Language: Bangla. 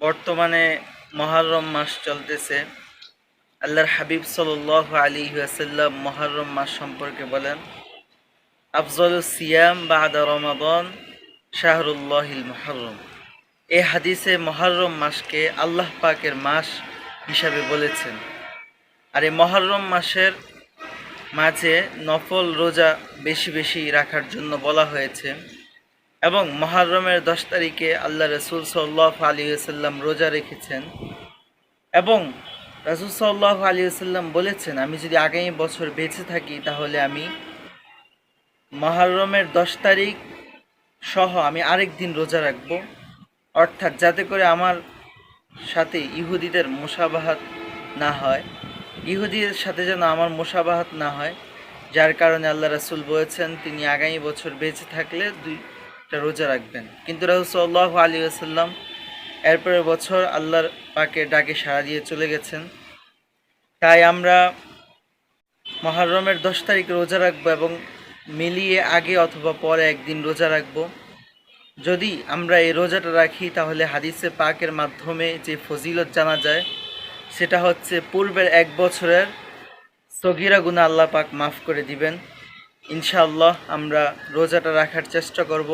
বর্তমানে মহরম মাস চলতেছে। আল্লাহর হাবিব সাল্লাহ আলী আসাল্লাম মহরম মাস সম্পর্কে বলেন, আফজল সিয়াম বাদা রমাদন শাহরুল্লাহিল মহরম। এই হাদিসে মহরম মাসকে আল্লাহ পাকের মাস হিসাবে বলেছেন। আর এই মহরম মাসের মাঝে নফল রোজা বেশি বেশি রাখার জন্য বলা হয়েছে। এবং মহরমের দশ তারিখে আল্লাহ রসুল সাল্লাহ আলী সাল্লাম রোজা রেখেছেন। এবং রসুল সাল্লাহ আলী সাল্লাম বলেছেন, আমি যদি আগামী বছর বেঁচে থাকি, তাহলে আমি মহরমের দশ তারিখ সহ আমি আরেক দিন রোজা রাখব। অর্থাৎ যাতে করে আমার সাথে ইহুদিদের মোশাবাহাত না হয়। ইহুদিদের সাথে যেন আমার মোশাবাহাত না হয়, যার কারণে আল্লাহ রাসুল বলেছেন, তিনি আগামী বছর বেঁচে থাকলে দুইটা রোজা রাখবেন। কিন্তু রাহুসাল্লাহ আলী আসাল্লাম এরপরের বছর আল্লাহর পাকে ডাকে সাড়া দিয়ে চলে গেছেন। তাই আমরা মহরমের দশ তারিখ রোজা রাখব এবং মিলিয়ে আগে অথবা পরে একদিন রোজা রাখব। যদি আমরা এই রোজাটা রাখি, তাহলে হাদিসে পাকের মাধ্যমে যে ফজিলত জানা যায়, সেটা হচ্ছে পূর্বের এক বছরের সগিরা গুণা আল্লাহ পাক মাফ করে দিবেন। ইনশাআল্লাহ আমরা রোজাটা রাখার চেষ্টা করব।